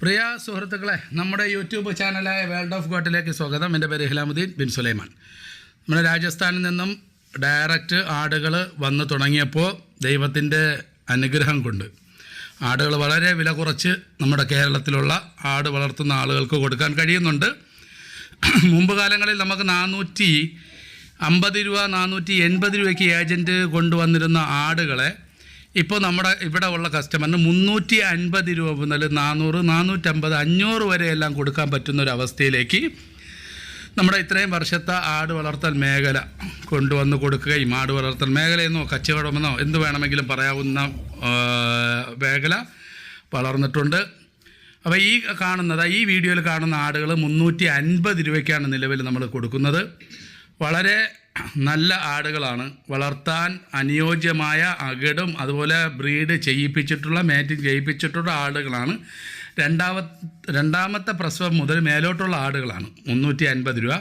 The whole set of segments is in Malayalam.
പ്രിയ സുഹൃത്തുക്കളെ നമ്മുടെ യൂട്യൂബ് ചാനലായ വേൾഡ് ഓഫ് ഗോട്ടിലേക്ക് സ്വാഗതം. എന്റെ പേര് ഇഹ്ലാമുദ്ദീൻ ബിൻ സുലൈമാൻ. നമ്മുടെ രാജസ്ഥാനിൽ നിന്നും ഡയറക്റ്റ് ആടുകൾ വന്നു തുടങ്ങിയപ്പോൾ ദൈവത്തിന്റെ അനുഗ്രഹം കൊണ്ട് ആടുകൾ വളരെ വില കുറച്ച് നമ്മുടെ കേരളത്തിലുള്ള ആട് വളർത്തുന്ന ആളുകൾക്ക് കൊടുക്കാൻ കഴിയുന്നുണ്ട്. മുമ്പ് കാലങ്ങളിൽ നമുക്ക് നാനൂറ്റി അമ്പത് രൂപ നാനൂറ്റി എൺപത് രൂപയ്ക്ക് ഏജന്റ് കൊണ്ടുവന്നിരുന്ന ആടുകളെ ഇപ്പോൾ നമ്മുടെ ഇവിടെ ഉള്ള കസ്റ്റമറിന് മുന്നൂറ്റി അൻപത് രൂപ മുതൽ നാനൂറ് നാനൂറ്റമ്പത് അഞ്ഞൂറ് വരെ എല്ലാം കൊടുക്കാൻ പറ്റുന്ന ഒരു അവസ്ഥയിലേക്ക് നമ്മുടെ ഇത്രയും വർഷത്തെ ആട് വളർത്തൽ മേഖല കൊണ്ടുവന്ന് കൊടുക്കുകയും ആട് വളർത്തൽ മേഖലയെന്നോ കച്ചവടമെന്നോ എന്ത് വേണമെങ്കിലും പറയാവുന്ന മേഖല വളർന്നിട്ടുണ്ട്. അപ്പോൾ ഈ കാണുന്നത് ഈ വീഡിയോയിൽ കാണുന്ന ആടുകൾ മുന്നൂറ്റി അൻപത് രൂപയ്ക്കാണ് നിലവിൽ നമ്മൾ കൊടുക്കുന്നത്. വളരെ നല്ല ആടുകളാണ്. വളർത്താൻ അനുയോജ്യമായ അകിടും അതുപോലെ ബ്രീഡ് ചെയ്യിപ്പിച്ചിട്ടുള്ള മാറ്റിംഗ് ചെയ്യിപ്പിച്ചിട്ടുള്ള ആടുകളാണ്. രണ്ടാമ രണ്ടാമത്തെ പ്രസവം മുതൽ മേലോട്ടുള്ള ആടുകളാണ്. മുന്നൂറ്റി അൻപത് രൂപ.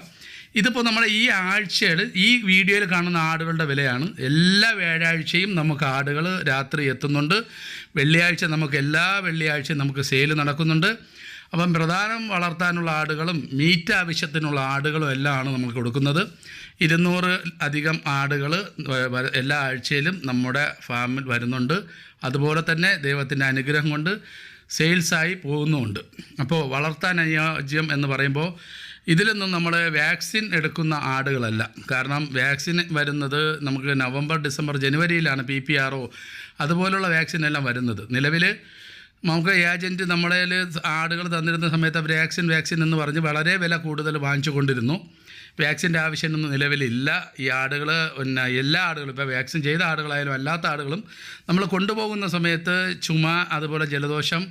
ഇതിപ്പോൾ നമ്മുടെ ഈ ആഴ്ചയിൽ ഈ വീഡിയോയിൽ കാണുന്ന ആടുകളുടെ വിലയാണ്. എല്ലാ വ്യാഴാഴ്ചയും നമുക്ക് ആടുകൾ രാത്രി എത്തുന്നുണ്ട്. വെള്ളിയാഴ്ച നമുക്ക് എല്ലാ വെള്ളിയാഴ്ചയും നമുക്ക് സെയിൽ നടക്കുന്നുണ്ട്. അപ്പം പ്രധാനം വളർത്താനുള്ള ആടുകളും മീറ്റ് ആവശ്യത്തിനുള്ള ആടുകളും എല്ലാമാണ് നമ്മൾ കൊടുക്കുന്നത്. ഇരുന്നൂറ് അധികം ആടുകൾ എല്ലാ ആഴ്ചയിലും നമ്മുടെ ഫാമിൽ വരുന്നുണ്ട്. അതുപോലെ തന്നെ ദൈവത്തിന്റെ അനുഗ്രഹം കൊണ്ട് സെയിൽസായി പോകുന്നുമുണ്ട്. അപ്പോൾ വളർത്താൻ അനുയോജ്യം എന്ന് പറയുമ്പോൾ ഇതിലൊന്നും നമ്മൾ വാക്സിൻ എടുക്കുന്ന ആടുകളല്ല. കാരണം വാക്സിൻ വരുന്നത് നമുക്ക് നവംബർ ഡിസംബർ ജനുവരിയിലാണ് പി പി ആർ അതുപോലുള്ള വാക്സിൻ എല്ലാം വരുന്നത്. നിലവിൽ നമുക്ക് ഏജന്റ് നമ്മളെ ആടുകൾ തന്നിരുന്ന സമയത്ത് വാക്സിൻ വാക്സിൻ എന്ന് പറഞ്ഞ് വളരെ വില കൂടുതൽ വാങ്ങിച്ചു കൊണ്ടിരുന്നു വാക്സിന്റെ ആവശ്യമൊന്നും നിലവിലില്ല. ഈ ആടുകൾ പിന്നെ എല്ലാ ആടുകളും ഇപ്പോൾ വാക്സിൻ ചെയ്ത ആടുകളായാലും അല്ലാത്ത ആടുകളും നമ്മൾ കൊണ്ടുപോകുന്ന സമയത്ത് ചുമ അതുപോലെ ജലദോഷം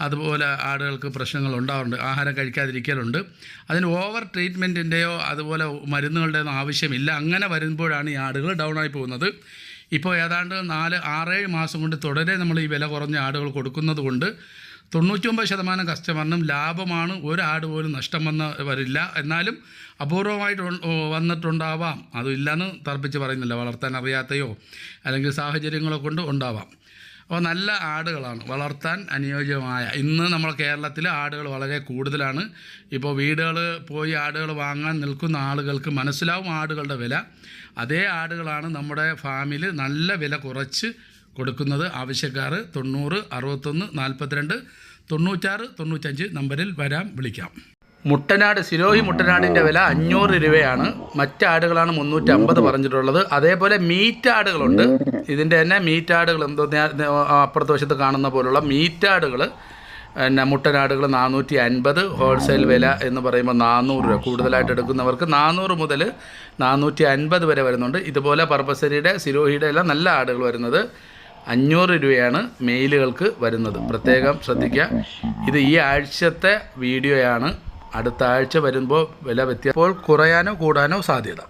അതുപോലെ ആടുകൾക്ക് പ്രശ്നങ്ങൾ ഉണ്ടാവുന്നുണ്ട് ആഹാരം കഴിക്കാതിരിക്കലുണ്ട്. അതിന് ഓവർ ട്രീറ്റ്മെന്റിന്റെയോ അതുപോലെ മരുന്നുകളുടെയോ ആവശ്യമില്ല. അങ്ങനെ വരുമ്പോഴാണ് ഈ ആടുകൾ ഡൗൺ ആയി പോകുന്നത്. ഇപ്പോൾ ഏതാണ്ട് നാല് ആറേഴ് മാസം കൊണ്ട് തുടരെ നമ്മൾ ഈ വില കുറഞ്ഞ ആടുകൾ കൊടുക്കുന്നത് കൊണ്ട് തൊണ്ണൂറ്റൊമ്പത് ശതമാനം കസ്റ്റമറിനും ലാഭമാണ്. ഒരു ആട് പോലും നഷ്ടം വന്ന് വരില്ല. എന്നാലും അപൂർവമായിട്ട് വന്നിട്ടുണ്ടാവാം. അതും വന്നിട്ടുണ്ടാവാം അതില്ലെന്ന് തർപ്പിച്ച് പറയുന്നില്ല. വളർത്താൻ അറിയാത്തയോ അല്ലെങ്കിൽ സാഹചര്യങ്ങളോ കൊണ്ട് ഉണ്ടാവാം. അപ്പോൾ നല്ല ആടുകളാണ് വളർത്താൻ അനുയോജ്യമായ. ഇന്ന് നമ്മൾ കേരളത്തിൽ ആടുകൾ വളരെ കൂടുതലാണ്. ഇപ്പോൾ വീടുകൾ പോയി ആടുകൾ വാങ്ങാൻ നിൽക്കുന്ന ആളുകൾക്ക് മനസ്സിലാവും ആടുകളുടെ വില. അതേ ആടുകളാണ് നമ്മുടെ ഫാമിൽ നല്ല വില കുറച്ച് കൊടുക്കുന്നത്. ആവശ്യക്കാർ തൊണ്ണൂറ് അറുപത്തൊന്ന് നാൽപ്പത്തിരണ്ട് തൊണ്ണൂറ്റാറ് തൊണ്ണൂറ്റഞ്ച് നമ്പറിൽ വരാം വിളിക്കാം. മുട്ടനാട് സിരോഹി മുട്ടനാടിന്റെ വില അഞ്ഞൂറ് രൂപയാണ്. മറ്റാടുകളാണ് മുന്നൂറ്റമ്പത് പറഞ്ഞിട്ടുള്ളത്. അതേപോലെ മീറ്റ് ആടുകളുണ്ട് ഇതിന്റെ തന്നെ മീറ്റാടുകൾ എന്തോ അപ്പുറത്തെ വശത്ത് കാണുന്ന പോലുള്ള മീറ്റാടുകൾ പിന്നെ മുട്ടനാടുകൾ നാനൂറ്റി അൻപത് ഹോൾസെയിൽ വില എന്ന് പറയുമ്പോൾ നാനൂറ് രൂപ. കൂടുതലായിട്ട് എടുക്കുന്നവർക്ക് നാനൂറ് മുതൽ നാനൂറ്റി അൻപത് വരെ വരുന്നുണ്ട്. ഇതുപോലെ പർപ്പസരിയുടെ സിരോഹിയുടെ എല്ലാം നല്ല ആടുകൾ വരുന്നത് അഞ്ഞൂറ് രൂപയാണ് മെയിലുകൾക്ക് വരുന്നത്. പ്രത്യേകം ശ്രദ്ധിക്കുക. ഇത് ഈ ആഴ്ചത്തെ വീഡിയോയാണ്. അടുത്ത ആഴ്ച വരുമ്പോൾ വില വ്യത്യാസം അപ്പോൾ കുറയാനോ കൂടാനോ സാധ്യത.